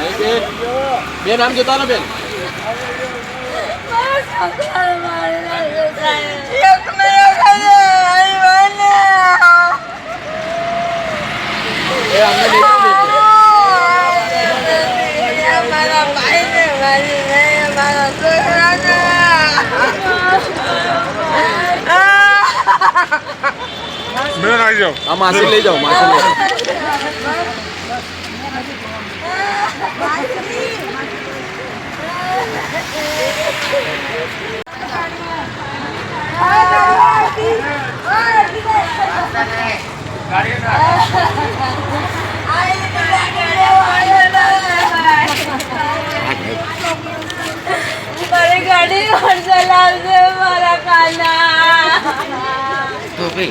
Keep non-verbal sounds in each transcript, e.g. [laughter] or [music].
બે નામ જોતા ને બેન. બેન. આવી જાઓ. આ માસી લઈ જાઓ માસી લઈ જાઓ. ગાડી મારા કાના. તો પાછો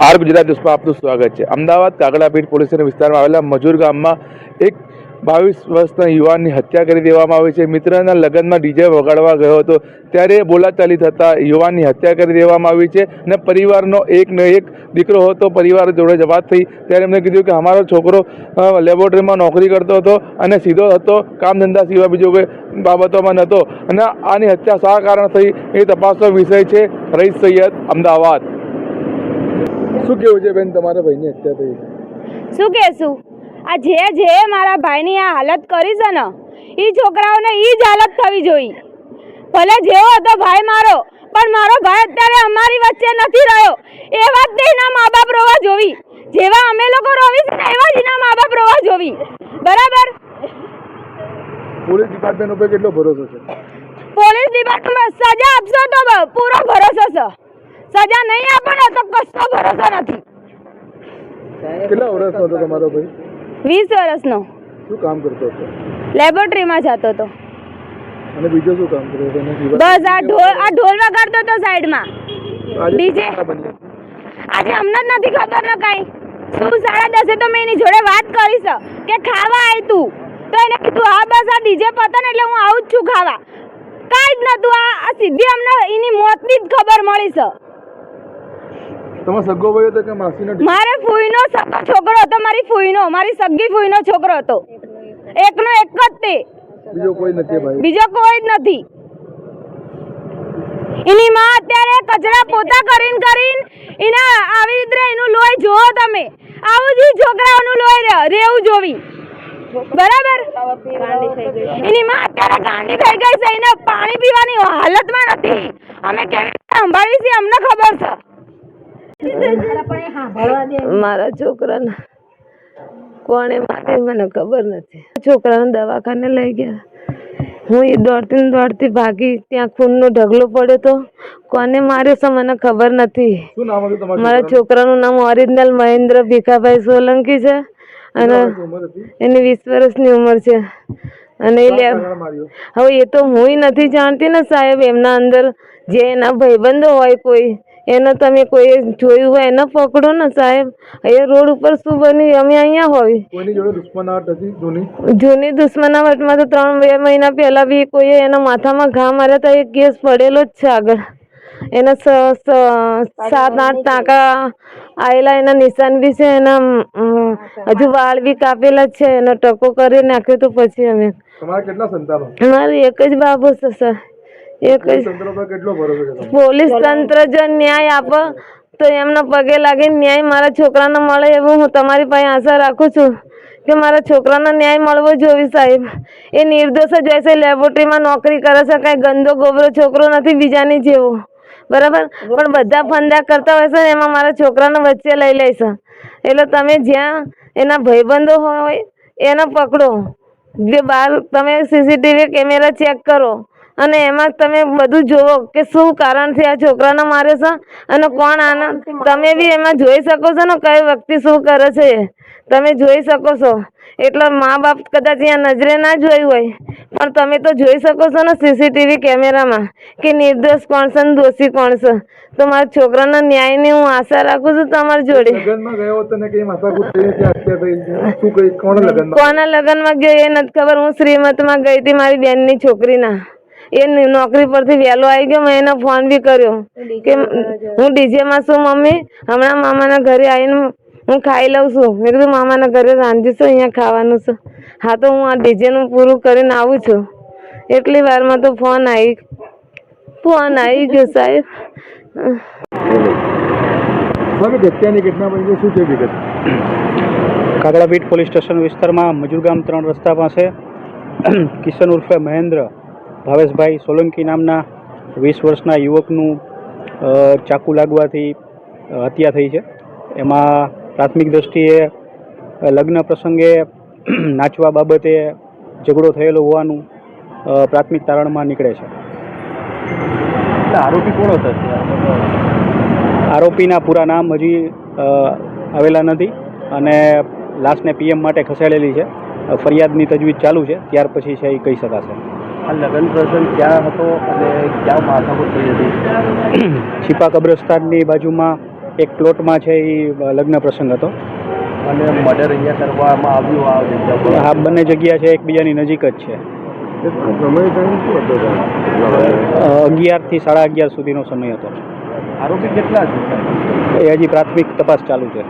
R Gujarat ન્યૂઝમાં આપનું સ્વાગત છે. અમદાવાદ કાગડાપીઠ પોલીસ વિસ્તારમાં આવેલા મજૂર ગામમાં એક બાવીસ વર્ષના યુવાનની હત્યા કરી દેવામાં આવી છે. મિત્રના લગ્નમાં ડીજે વગાડવા ગયો હતો. ત્યારે બોલાચાલી થતાં યુવાનની હત્યા કરી દેવામાં આવી છે અને પરિવારનો એક ને એક દીકરો હતો. પરિવાર જોડે વાત થઈ. ત્યારે એમને કીધું કે અમારો છોકરો લેબોરેટરીમાં નોકરી કરતો હતો અને સીધો હતો કામ ધંધા સિવાય બીજો કોઈ બાબતોમાં નહોતો. અને આની હત્યા શા કારણ થઈ એ તપાસનો વિષય છે. રઈસ સૈયદ અમદાવાદ. શું કેવું છે બેન તમારા ભાઈની હત્યા થઈ? શું કહેશું? આ જે જે મારા ભાઈની આ હાલત કરી છે ને એ છોકરાઓને એ જ હાલત થવી જોઈએ ભલે જેવો હતો ભાઈ મારો પણ મારો ભાઈ અત્યારે અમારી વચ્ચે નથી રહ્યો. એ વાત એના મા બાપ રોવા જોવી. જેવા અમે લોકો રોવી છે એવા જ એના મા બાપ રોવા જોવી. બરાબર? પોલીસ ડિપાર્ટમેન્ટ ઉપર કેટલો ભરોસો છે? પોલીસ ડિપાર્ટમેન્ટ સજા આપશો તો પૂરો ભરોસો છે. સજા નહીં આપો ને તો કશો ભરોસો નથી. કેટલા વર્ષ હતો તમારો ભાઈ? વીસ વર્ષનો. શું કામ કરતો હતો? લેબોરેટરીમાં જતો હતો. અને બીજો શું કામ કરતો હતો? બસ આ ઢોલ આ ઢોલ વગાડતો હતો સાઈડમાં. આજે DJ? આજે અમને જ નથી ખબર ને કાંઈ. શું સાડા દસે તો મેં એની જોડે વાત કરીશ કે ખાવા આય તું. તો એને કીધું હા બસ આ ડીજે પતન એટલે હું આવું જ છું ખાવા. કાંઈ જ નતું આ સીધી અમને એની મોતની જ ખબર મળી છે તમારો સગો ભાઈ હતો કે માસીનો મારે ફૂઈનો સગો છોકરો હતો મારી ફૂઈનો મારી સગી ફૂઈનો છોકરો હતો. એકનો એક જ તે. બીજો કોઈ નથી ભાઈ. બીજો કોઈ જ નથી. એની માં અત્યારે કચરા પોતા કરીને કરીને એના આવી રીતે એનું લોહી જોવો તમે. આવું જ છોકરાઓનું લોહી રેવું જોવી. બરાબર? એની માં અત્યારે ગાંડી થઈ ગઈ છે એને પાણી પીવાની હાલતમાં નથી. અમે કેવી રીતે સંભાળી છે અમને ખબર છે. મારા છોકરાને કોણે મારે મને ખબર નથી. છોકરાને દવાખાને લઈ ગયા. હું એ દોડતી દોડતી ભાગી ત્યાં ખૂનનો ઢગલો પડ્યો તો કોને માર્યો છે મને ખબર નથી. મારા છોકરાનું? નામ ઓરિજિનલ મહેન્દ્ર ભીખાભાઈ સોલંકી છે. અને એની વીસ વર્ષની ઉંમર છે. અને એ લે હવે એ તો હુંય નથી જાણતી ને સાહેબ એમના અંદર જે એના ભાઈબંધો હોય કોઈ એને તમે કોઈ જોયું હોય એને પકડો ને સાહેબ. એ રોડ ઉપર શું બન્યું અમે અહીંયા હોય. જૂની? દુશ્મનાવટમાં તો ત્રણ બે મહિના પહેલા બી કોઈએ એના માથામાં ઘા માર્યા હતા એ કેસ પડેલો જ છે આગળ. એના સાત આઠ ટાંકા આવેલા એના નિશાન બી છે એના હજુ વાળ બી કાપેલા છે એનો ટકો કરી નાખ્યો તો પછી અમે. તમારા કેટલા સંતાનો? મારે એક જ બાબુ છે સર. એક પોલીસ તંત્ર જો ન્યાય આપો. તો એમના પગે લાગીને ન્યાય મારા છોકરાને મળે એવું હું તમારી પાસે આશા રાખું છું કે મારા છોકરાને ન્યાય મળવો જોઈએ સાહેબ. એ નિર્દોષ જ હોય છે લેબોરેટરીમાં નોકરી કરે છે કાંઈ ગંદો ગોબરો છોકરો નથી બીજાની જેવો. બરાબર? પણ બધા ફંદા કરતા હોય છે ને એમાં મારા છોકરાને વચ્ચે લઈ લે છે. એટલે તમે જ્યાં એના ભાઈબંધો હોય એને પકડો. જે બહાર તમે સીસીટીવી કેમેરા ચેક કરો. અને એમાં તમે બધું જોવો કે શું કારણથી આ છોકરાને મારે છે અને કોણ આના? તમે બી એમાં જોઈ શકો છો ને કઈ વ્યક્તિ શું કરે છે. તમે જોઈ શકો છો. એટલે મા બાપ કદાચ અહીંયા નજરે ના જોયું હોય. પણ તમે તો જોઈ શકો છો ને સીસીટીવી કેમેરામાં કે નિર્દોષ કોણ છે ને દોષી કોણ છે. તો મારા છોકરાના ન્યાયની હું આશા રાખું છું તમારી જોડે. લગ્નમાં લગ્ન હતો ને કઈ માથાકૂટ થઈ છે હત્યા થઈ છે શું કઈ કોણ લગ્નમાં? કોના લગ્નમાં ગયો એ નથી ખબર. હું શ્રીમતમાં ગઈ હતી મારી બેનની છોકરીના. એ નોકરી પરથી વહેલો આવી ગયો મેં એને ફોન બી કર્યો કે હું ડીજેમાં છું મમ્મી. હમણાં મામાના ઘરે આવીને હું ખાઈ લઉં છું. મેં કીધું મામાના ઘરે રાંધ્યું છું અહીંયા ખાવાનું છે? હા તો હું આ ડીજેનું પૂરું કરીને આવું છું. એટલી વારમાં તો ફોન આવી ફોન આવી ગયો સાહેબ. સાહેબ હત્યાની ઘટના બની શું છે વિગત? કાગડાપીઠ પોલીસ સ્ટેશન વિસ્તારમાં મજૂરગામ ત્રણ રસ્તા પાસે [clears throat] કિશન ઉર્ફે મહેન્દ્ર ભાવેશભાઈ સોલંકી નામના વીસ વર્ષના યુવકનું ચાકુ લાગવાથી હત્યા થઈ છે. એમાં પ્રાથમિક દ્રષ્ટિએ લગ્ન પ્રસંગે નાચવા બાબતે ઝઘડો થયેલો હોવાનું પ્રાથમિક તારણમાં નીકળે છે. આરોપી કોણ હતા? આરોપીના પૂરા નામ હજી આવેલા નથી અને લાશને પીએમ માટે ખસેડેલી છે. ફરિયાદની તજવીજ ચાલુ છે. ત્યાર પછી છે એ કહી શકાશે. આ લગ્ન પ્રસંગ ક્યાં હતો અને ક્યાં માથાકૂટ થઈ હતી? [clears throat] છીપા કબ્રસ્તાનની બાજુમાં એક પ્લોટમાં છે એ લગ્ન પ્રસંગ હતો. અને મર્ડર અહીંયા કરવામાં આવ્યું આ જગ્યા આ બંને જગ્યા છે એકબીજાની નજીક જ છે. અગિયારથી સાડા અગિયાર સુધીનો સમય હતો. આરોપી કેટલા છે? એ હજી પ્રાથમિક તપાસ ચાલુ છે.